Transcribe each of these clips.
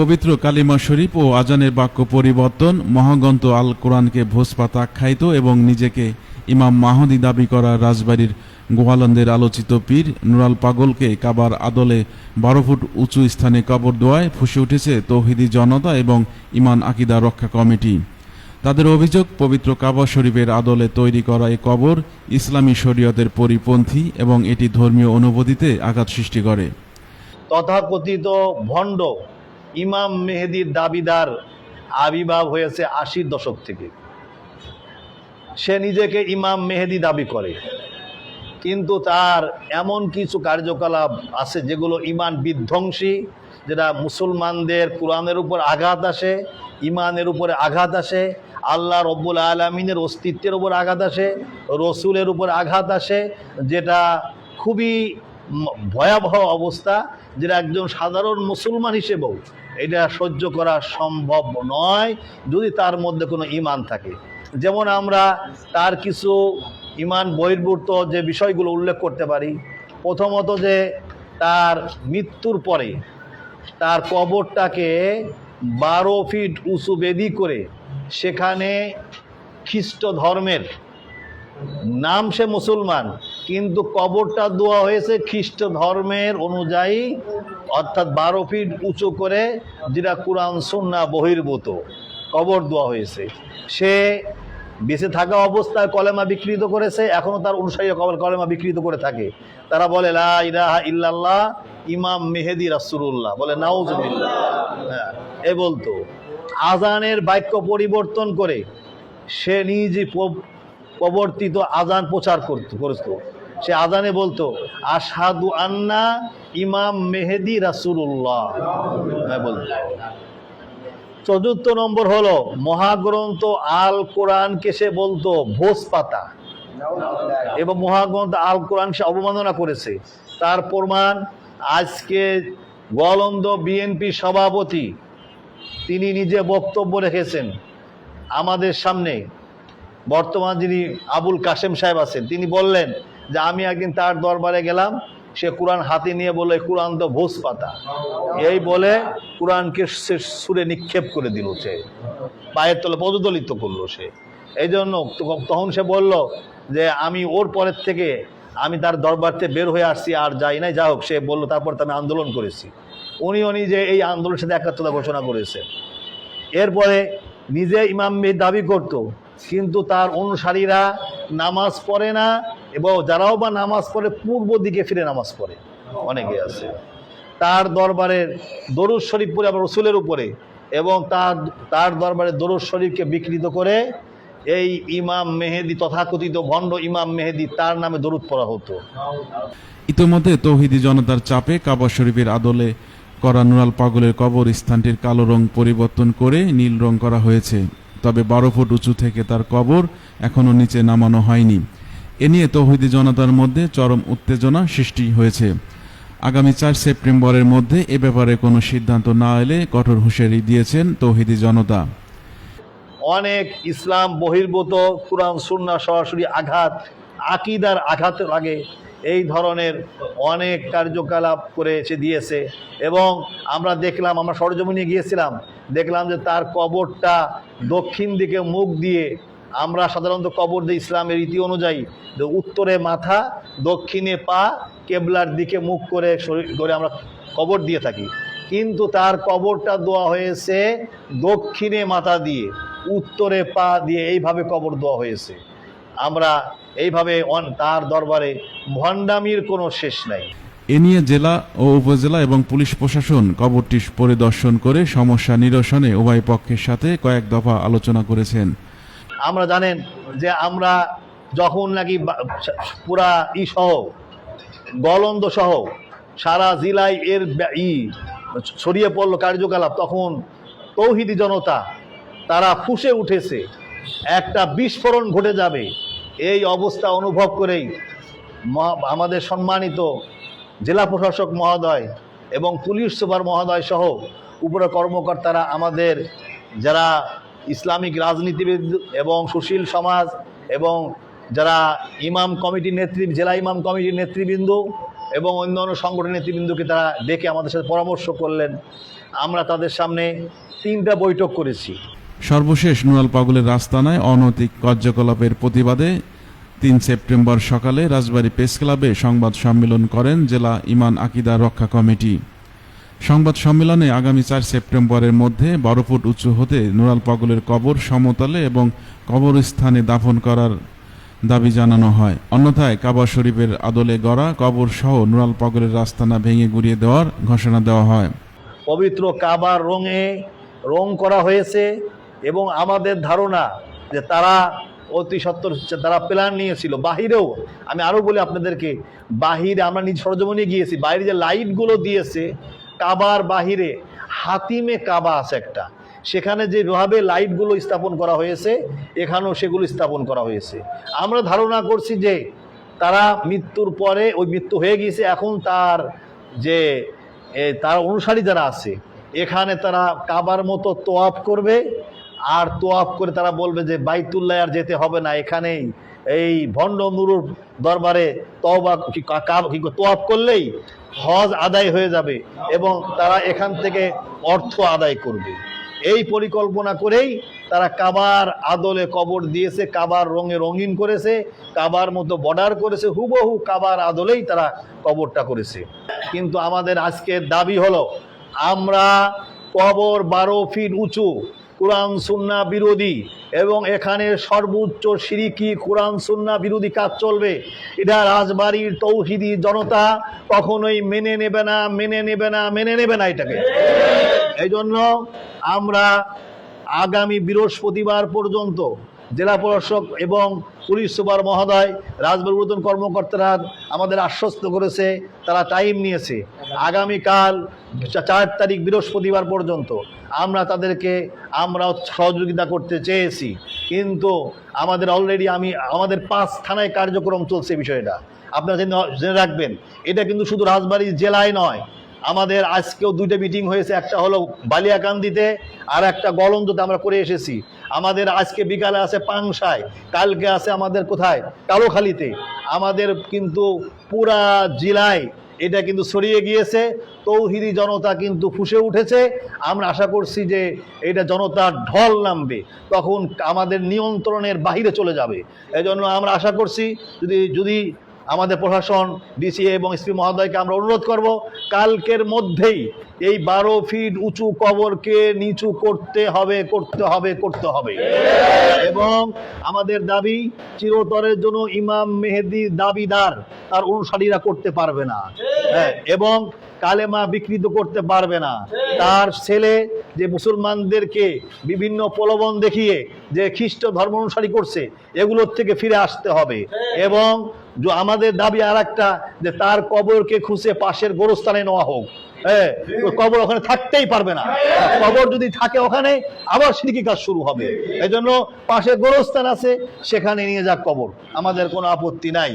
পবিত্র কালিমা শরীফ ও আজানের বাক্য পরিবর্তন মহাগন্ত আল কোরআনকে ভোজপাতা আখ্যায়িত এবং নিজেকে ইমাম মাহদি দাবি করা রাজবাড়ির গোয়ালন্দের আলোচিত পীর নুরাল পাগলকে কাবার আদলে বারো ফুট উঁচু স্থানে কবর দোয়ায় ফুসে উঠেছে তৌহিদি জনতা এবং ইমান আকিদা রক্ষা কমিটি। তাদের অভিযোগ, পবিত্র কাবা শরীফের আদলে তৈরি করা এ কবর ইসলামী শরীয়তের পরিপন্থী এবং এটি ধর্মীয় অনুভূতিতে আঘাত সৃষ্টি করে। তথাকথিত ভণ্ড ইমাম মেহেদির দাবিদার আবির্ভাব হয়েছে আশির দশক থেকে। সে নিজেকে ইমাম মেহেদি দাবি করে। কিন্তু তার এমন কিছু কার্যকলাপ আছে যেগুলো ইমান বিধ্বংসী, যেটা মুসলমানদের কোরআনের উপর আঘাত আসে, ইমানের উপরে আঘাত আসে, আল্লাহ রব্বুল আলমিনের অস্তিত্বের উপর আঘাত আসে, রসুলের উপর আঘাত আসে, যেটা খুবই ভয়াবহ অবস্থা, যেটা একজন সাধারণ মুসলমান হিসেবেও এটা সহ্য করা সম্ভব নয় যদি তার মধ্যে কোনো ইমান থাকে। যেমন আমরা তার কিছু ইমান বহির্ভূত যে বিষয়গুলো উল্লেখ করতে পারি, প্রথমত যে তার মৃত্যুর পরে তার কবরটাকে বারো ফিট উঁচু বেদি করে সেখানে খ্রিস্ট ধর্মের নাম সে মুসলমান, কিন্তু কবরটা দেওয়া হয়েছে খ্রিস্ট ধর্মের অনুযায়ী অর্থাৎ বারো ফিট উঁচু করে যেটা কোরআন সন্না বহির্ভূত, কবর দেওয়া হয়েছে। সে বেঁচে থাকা অবস্থায় কলেমা বিকৃত করেছে এখনও তার অনুসারী কবর কলেমা বিকৃত করে থাকে। তারা বলে ইল্লাল্লাহ, ইমাম মেহেদি রাসুল্লাহ বলে, নাউজুবিল্লাহ। হ্যাঁ এ বলতো। আজানের বাক্য পরিবর্তন করে সে নিজে প্রবর্তিত আজান প্রচার করত করত। সে আজানে বলতো আসাদু আন্না ইমাম মেহেদি রাসুল্লাহ হ্যাঁ চতুর্থ নম্বর হলো, মহাগ্রন্থ আল কোরআনকে সে বলতো ভোজ পাতা এবং মহাগ্রন্থ আল কোরআন সে অবমাননা করেছে। তার প্রমাণ, আজকে গোয়ালন্দ বিএনপি সভাপতি, তিনি নিজে বক্তব্য রেখেছেন আমাদের সামনে। বর্তমান যিনি আবুল কাশেম সাহেব আছেন, তিনি বললেন যে আমি একদিন তার দরবারে গেলাম, সে কোরআন হাতে নিয়ে বলে কোরআন তো ভোজ পাতা এই বলে কোরআনকে সে সুরে নিক্ষেপ করে দিল সে। পায়ের তলে পদদলিত করল সে। এই জন্য তখন সে বলল যে, আমি ওর পরের থেকে আমি তার দরবার থেকে বের হয়ে আসছি, আর যাই নাই, যা হোক। সে বলল, তারপর তো আমি আন্দোলন করেছি। উনি উনি যে এই আন্দোলনের সাথে একাত্মতা ঘোষণা করেছে। এরপরে নিজে ইমাম দাবি করত, কিন্তু তার অনুসারীরা নামাজ পড়ে না এবং যারাও বা নামাজ পড়ে, পূর্ব দিকে ফিরে নামাজ পড়ে। অনেকে আছে। তার দরবারের দরুদ শরীফ পরে আবার রসুলের উপরে এবং তার তার দরবারে দরুদ শরীফকে বিকৃত করে এই ইমাম মেহেদি, তথাকথিত ভণ্ড ইমাম মেহেদি, তার নামে দরুদ পড়া হতো। ইতোমধ্যে তৌহিদি জনতার চাপে কাবা শরীফের আদলে করা নুরাল পাগলের কবর স্থানটির কালো রং পরিবর্তন করে নীল রং করা হয়েছে। তবে বারো ফুট উঁচু থেকে তার কবর এখনও নিচে নামানো হয়নি। এ নিয়ে তৌহিদি জনতার মধ্যে চরম উত্তেজনা সৃষ্টি হয়েছে। আগামী চার সেপ্টেম্বরের মধ্যে এ ব্যাপারে কোনো সিদ্ধান্ত না এলে কঠোর হুঁশিয়ারি দিয়েছেন তৌহিদি জনতা। অনেক ইসলাম বহির্ভূত কোরআন, সুন্না সরাসরি আঘাত, আকিদার আঘাত লাগে। এই ধরনের অনেক কার্যকলাপ করে সে দিয়েছে এবং আমরা দেখলাম, আমরা সরজমিনে গিয়েছিলাম, দেখলাম যে তার কবরটা দক্ষিণ দিকে মুখ দিয়ে আমরা সাধারণত কবর দিই ইসলামের রীতি অনুযায়ী উত্তরে মাথা, দক্ষিণে পা, কেবলার দিকে মুখ করে শরীর করে আমরা কবর দিয়ে থাকি। কিন্তু তার কবরটা দেওয়া হয়েছে দক্ষিণে মাথা দিয়ে, উত্তরে পা দিয়ে এইভাবে কবর দেওয়া হয়েছে। আমরা এইভাবে তার দরবারে ভণ্ডামির কোনো শেষ নাই। এ নিয়ে জেলা ও উপজেলা এবং পুলিশ প্রশাসন কবরটি পরিদর্শন করে সমস্যা নিরসনে উভয় পক্ষের সাথে কয়েক দফা আলোচনা করেছেন। আমরা জানেন যে আমরা যখন নাকি পুরা ই সহ, গলন্দ সহ সারা জেলায় এর ই ছড়িয়ে পড়ল কার্যকলাপ, তখন তৌহিদি জনতা তারা ফুসে উঠেছে। একটা বিস্ফোরণ ঘটে যাবে। এই অবস্থা অনুভব করেই আমাদের সম্মানিত জেলা প্রশাসক মহোদয় এবং পুলিশ সুপার মহোদয় সহ উপরে কর্মকর্তারা আমাদের যারা ইসলামিক রাজনীতিবিদ এবং সুশীল সমাজ এবং যারা ইমাম কমিটির নেতৃ জেলা ইমাম কমিটির নেতৃবৃন্দ এবং অন্যান্য সংগঠনের নেতৃবৃন্দকে তারা ডেকে আমাদের সাথে পরামর্শ করলেন। আমরা তাদের সামনে তিনটা বৈঠক করেছি। সর্বশেষ নুরাল পাগলের রাস্তানায় অনৈতিক কার্যকলাপের প্রতিবাদে তিন সেপ্টেম্বর সকালে রাজবাড়ী প্রেস ক্লাবে সংবাদ সম্মেলন করেন জেলা ইমান আকিদা রক্ষা কমিটি। সংবাদ সম্মেলনে আগামী চার সেপ্টেম্বরের মধ্যে বারো ফুট উঁচু হতে নুরাল পাগলের কবর, সমতলে এবং কবরস্থানে দাফন করার দাবি জানানো হয়। অন্যথায় কাবা শরীফের আদলে গড়া কবর সহ নুরাল পাগলের রাস্তানা ভেঙে গুড়িয়ে দেওয়ার ঘোষণা দেওয়া হয়। পবিত্র কাবার রঙে রং করা হয়েছে এবং আমাদের ধারণা যে তারা অতি সত্তর তারা প্ল্যান নিয়েছিল। বাহিরেও আমি আরও বলি আপনাদেরকে, বাহিরে আমরা নিজ সরজমনে গিয়েছি, বাইরে যে লাইটগুলো দিয়েছে কাবার বাহিরে, হাতিমে কাবা আছে একটা। সেখানে যেভাবে লাইটগুলো স্থাপন করা হয়েছে, এখানেও সেগুলো স্থাপন করা হয়েছে। আমরা ধারণা করছি যে তারা মৃত্যুর পরে, ওই মৃত্যু হয়ে গিয়েছে, এখন তার যে তার অনুসারী যারা আছে, এখানে তারা কাবার মতো তোয়াফ করবে, আর তোয়াফ করে তারা বলবে যে বাইতুল্লাহ আর যেতে হবে না, এখানেই এই ভণ্ড নুরুর দরবারে তোয়াফ করলেই হজ আদায় হয়ে যাবে এবং তারা এখান থেকে অর্থ আদায় করবে। এই পরিকল্পনা করেই তারা কাবার আদলে কবর দিয়েছে, কাবার রঙে রঙিন করেছে, কাবার মতো বর্ডার করেছে, হুবহু কাবার আদলেই তারা কবরটা করেছে। কিন্তু আমাদের আজকের দাবি হলো, আমরা কবর বারো ফিট উঁচু, কোরআন সুন্না বিরোধী এবং এখানে সর্বোচ্চ সিরিকি, কোরআন, সুন্না বিরোধী কাজ চলবে। এটা রাজবাড়ির তৌহিদি জনতা কখনোই মেনে নেবে না, মেনে নেবে না, মেনে নেবে না এটাকে। এই জন্য আমরা আগামী বৃহস্পতিবার পর্যন্ত জেলা প্রশাসক এবং পুলিশ সুপার মহোদয় উদ্বোধন কর্মকর্তারা আমাদের আশ্বস্ত করেছে, তারা টাইম নিয়েছে। আগামীকাল চার তারিখ বৃহস্পতিবার পর্যন্ত আমরা তাদেরকে আমরাও সহযোগিতা করতে চেয়েছি। কিন্তু আমাদের অলরেডি আমি, আমাদের পাঁচ থানায় কার্যক্রম চলছে বিষয়টা। আপনারা জেনে রাখবেন, এটা কিন্তু শুধু রাজবাড়ী জেলায় নয়। আমাদের আজকেও দুইটা মিটিং হয়েছে, একটা হলো বালিয়াকান্দিতে, আর একটা গলন্দতে আমরা করে এসেছি। আমাদের আজকে বিকালে আছে পাংশায়, কালকে আছে আমাদের কোথায়? কালোখালীতে। আমাদের কিন্তু পুরা জেলায় এটা কিন্তু ছড়িয়ে গিয়েছে, তৌহিদি জনতা কিন্তু ফুসে উঠেছে। আমরা আশা করছি যে এটা জনতার ঢল নামবে, তখন আমাদের নিয়ন্ত্রণের বাহিরে চলে যাবে। এজন্য আমরা আশা করছি, যদি যদি আমাদের প্রশাসন ডিসি এবং এসপি মহোদয়কে আমরা অনুরোধ করব কালকের মধ্যেই এই বারো ফিট উঁচু কবরকে নিচু করতে হবে করতে হবে করতে হবে। এবং আমাদের দাবি চিরতরের জন্য ইমাম মেহেদি দাবিদার তার অনুসারীরা করতে পারবে না। হ্যাঁ, এবং কালেমা বিকৃত করতে পারবে না। তার ছেলে যে মুসলমানদেরকে বিভিন্ন প্রলোভন দেখিয়ে যে খ্রিস্ট ধর্ম অনুসারী করছে এগুলোর থেকে ফিরে আসতে হবে। এবং যে আমাদের দাবি আর একটা যে তার কবরকে খুঁজে পাশের গোরস্থানে নেওয়া হোক। হ্যাঁ কবর ওখানে থাকতেই পারবে না। কবর যদি থাকে ওখানে, আবার সিরিকি কাজ শুরু হবে। এই জন্য পাশে গোরস্থান আছে, সেখানে নিয়ে যাক কবর। আমাদের কোনো আপত্তি নাই।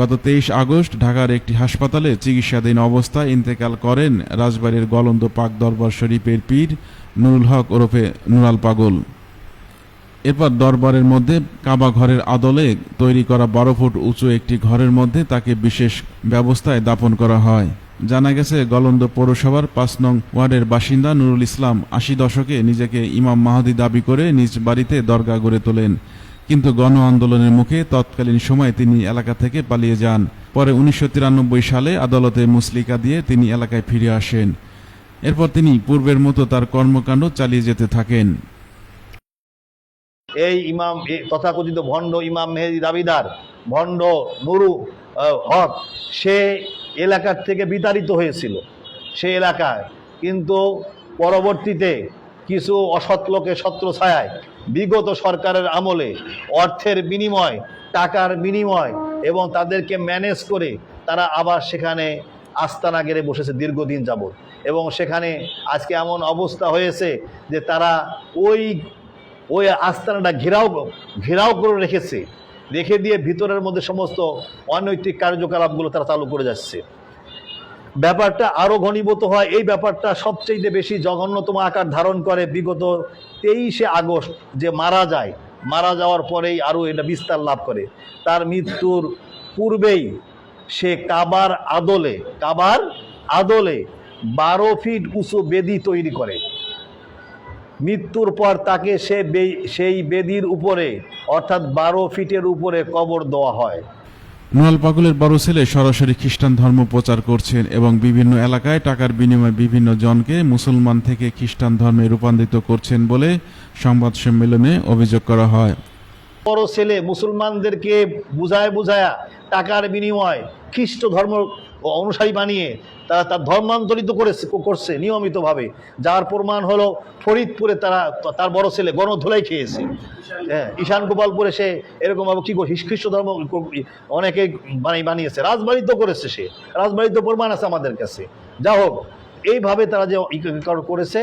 গত তেইশ আগস্ট ঢাকার একটি হাসপাতালে চিকিৎসাধীন অবস্থায় ইন্তেকাল করেন রাজবাড়ির গলন্দ পাক দরবার শরীফের পীর নুরুল হক ওরফে নুরাল পাগল। এরপর দরবারের মধ্যে কাবা ঘরের আদলে তৈরি করা বারো ফুট উঁচু একটি ঘরের মধ্যে তাকে বিশেষ ব্যবস্থায় দাপন করা হয়। জানা গেছে, গলন্দ পৌরসভার পাঁচ নং ওয়ার্ডের বাসিন্দা নুরুল ইসলাম আশি দশকে নিজেকে ইমাম মাহাদি দাবি করে নিজ বাড়িতে দরগা গড়ে তোলেন। কিন্তু গণ আন্দোলনের মুখে তৎকালীন সময়ে তিনি এলাকা থেকে পালিয়ে যান। পরে উনিশশো তিরানব্বই সালে আদালতে মুসলিকা দিয়ে তিনি এলাকায় ফিরে আসেন। এরপর তিনি পূর্বের মতো তার কর্মকাণ্ড চালিয়ে যেতে থাকেন। এই ইমাম তথাকথিত ভণ্ড ইমাম মেহেদি দাবিদার, ভণ্ড নুরু হক, সে এলাকার থেকে বিতাড়িত হয়েছিল সে এলাকায়। কিন্তু পরবর্তীতে কিছু অসৎ ছত্র ছায়ায় বিগত সরকারের আমলে অর্থের বিনিময়, টাকার বিনিময় এবং তাদেরকে ম্যানেজ করে তারা আবার সেখানে আস্তানা গেড়ে বসেছে দীর্ঘদিন যাবৎ। এবং সেখানে আজকে এমন অবস্থা হয়েছে যে তারা ওই ওই আস্তানাটা ঘেরাও ঘেরাও করে রেখেছে। রেখে দিয়ে ভিতরের মধ্যে সমস্ত অনৈতিক কার্যকলাপগুলো তারা চালু করে যাচ্ছে। ব্যাপারটা আরও ঘনীভূত হয়। এই ব্যাপারটা সবচেয়ে বেশি জঘন্যতম আকার ধারণ করে বিগত তেইশে আগস্ট যে মারা যায়। মারা যাওয়ার পরেই আরও এটা বিস্তার লাভ করে। তার মৃত্যুর পূর্বেই সে কাবার আদলে কাবার আদলে বারো ফিট উঁচু বেদি তৈরি করে। মৃত্যুর পর তাকে সে সেই বেদির উপরে অর্থাৎ বারো ফিটের উপরে কবর দেওয়া হয়। নুরাল পাগলের বড় ছেলে সরাসরি খ্রিস্টান ধর্ম প্রচার করছেন এবং বিভিন্ন এলাকায় টাকার বিনিময়ে বিভিন্ন জনকে মুসলমান থেকে খ্রিস্টান ধর্মে রূপান্তরিত করছেন বলে সংবাদ সম্মেলনে অভিযোগ করা হয়। বড় ছেলে মুসলমানদেরকে বুঝায় বুঝায়া টাকার বিনিময় খ্রিস্ট ধর্ম অনুসারী বানিয়ে তারা তার ধর্মান্তরিত করেছে করছে নিয়মিতভাবে। যার প্রমাণ হলো ফরিদপুরে তারা তার বড় ছেলে গণধোলাই খেয়েছে। হ্যাঁ ঈশান গোপালপুরে সে এরকমভাবে কী খ্রিস্ট ধর্ম অনেকে বানিয়ে বানিয়েছে রাজবাড়িতেও করেছে সে। রাজবাড়িতে প্রমাণ আছে আমাদের কাছে। যা হোক, এইভাবে তারা যে করেছে।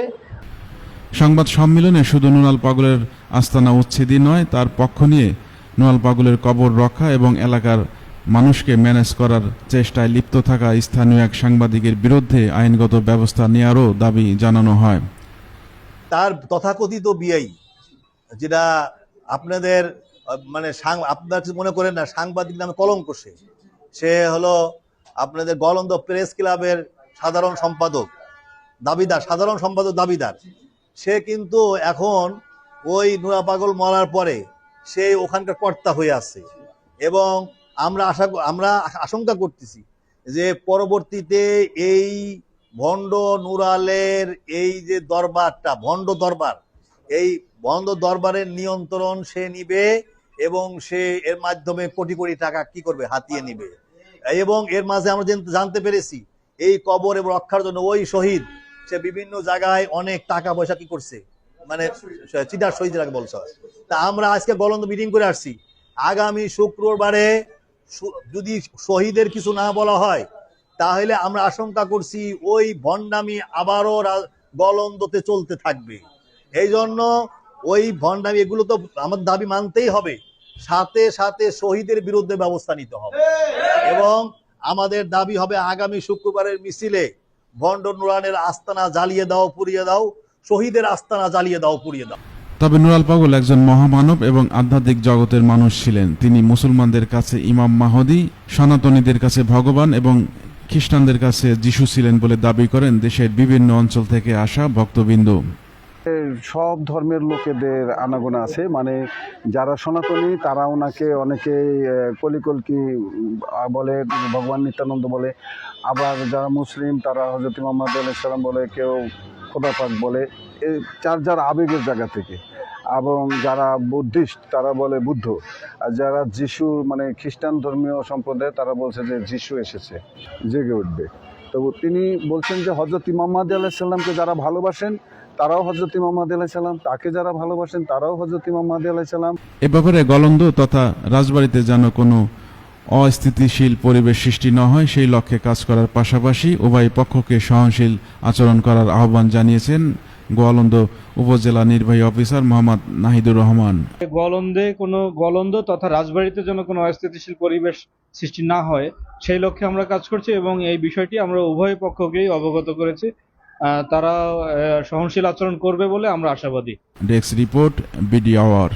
সংবাদ সম্মেলনে শুধু নুরাল পাগলের আস্তানা উচ্ছেদই নয়, তার পক্ষ নিয়ে নুরাল পাগলের কবর রক্ষা এবং এলাকার মানুষকে ম্যানেজ করার চেষ্টায় লিপ্ত থাকা স্থানীয় এক সাংবাদিকের বিরুদ্ধে আইনগত ব্যবস্থা নেওয়ারও দাবি জানানো হয়। তার তথাকথিত বিআই, যেটা আপনাদের মানে আপনার মনে করেন না, সাংবাদিক নামে কলঙ্ক সে। সে হলো আপনাদের গলন্দ প্রেস ক্লাবের সাধারণ সম্পাদক, দাবিদার, সাধারণ সম্পাদক দাবিদার। সে কিন্তু এখন ওই নুরা পাগল মরার পরে সে ওখানকার কর্তা হয়ে আছে। এবং আমরা আশা আমরা আশঙ্কা করতেছি যে পরবর্তীতে এই ভণ্ড নুরালের এই যে দরবারটা, ভণ্ড দরবার, এই ভণ্ড দরবারের নিয়ন্ত্রণ সে নিবে এবং সে এর মাধ্যমে কোটি কোটি টাকা কি করবে? হাতিয়ে নিবে। এবং এর মাঝে আমরা জানতে- পেরেছি, এই কবর এবং রক্ষার জন্য ওই শহীদ, সে বিভিন্ন জায়গায় অনেক টাকা পয়সা কি করছে? মানে চিটার শহীদ বলছে। তা আমরা আজকে গলন্দ মিটিং করে আসছি। আগামী শুক্রবারে যদি শহীদের কিছু না বলা হয়, তাহলে আমরা আশঙ্কা করছি ওই ভণ্ডামি আবারও গলন্দতে চলতে থাকবে। এই জন্য ওই ভণ্ডামি, এগুলো তো আমার দাবি মানতেই হবে। সাথে সাথে শহীদের বিরুদ্ধে ব্যবস্থা নিতে হবে। এবং আমাদের দাবি হবে আগামী শুক্রবারের মিছিলে ভণ্ড নুরানের আস্তানা জ্বালিয়ে দাও, পুড়িয়ে দাও। শহীদের আস্তানা জ্বালিয়ে দাও, পুড়িয়ে দাও। তবে নুরাল পাগল একজন মহামানব এবং আধ্যাত্মিক জগতের মানুষ ছিলেন। তিনি মুসলমানদের কাছে ইমাম মাহদি সনাতনীদের কাছে ভগবান এবং খ্রিস্টানদের কাছে যিশু ছিলেন বলে দাবি করেন দেশের বিভিন্ন অঞ্চল থেকে আসা ভক্তবৃন্দ। সব ধর্মের লোকেদের আনাগোনা আছে মানে যারা সনাতনী তারা ওনাকে অনেকেই আহ, কলিকলকি বলে ভগবান নিত্যানন্দ বলে। আবার যারা মুসলিম তারা হজরত মোহাম্মদ আলাইসাল্লাম বলে কেউ খোদা পাক বলে, এই যার যার আবেগের জায়গা থেকে। এবং যারা বুদ্ধিস্ট, তারা বলে বুদ্ধ। আর যারা যিশু মানে খ্রিস্টান ধর্মীয় সম্প্রদায়, তারা বলছে যে যিশু এসেছে, জেগে উঠবে। তো তিনি বলছেন যে হজরত মোহাম্মদ আলাইসাল্লামকে যারা ভালোবাসেন, তারাও হজরত মোহাম্মদ আলাইসাল্লাম তাকে যারা ভালোবাসেন, তারাও হজরত মোহাম্মদ আলাইসাল্লাম এ ব্যাপারে গলন্দ তথা রাজবাড়িতে যেন কোনো অস্থিতিশীল পরিবেশ সৃষ্টি না হয় সেই লক্ষ্যে কাজ করার পাশাপাশি উভয় পক্ষকে সহনশীল আচরণ করার আহ্বান জানিয়েছেন গোয়ালন্দ উপজেলা নির্বাহী অফিসার মোহাম্মদ নাহিদুর রহমান। গলন্দে কোনো গলন্দ তথা রাজবাড়িতে যেন কোনো অস্থিতিশীল পরিবেশ সৃষ্টি না হয় সেই লক্ষ্যে আমরা কাজ করছি এবং এই বিষয়টি আমরা উভয় পক্ষকেই অবগত করেছি। তারা সহনশীল আচরণ করবে বলে আমরা আশাবাদী। Desk report BD hour.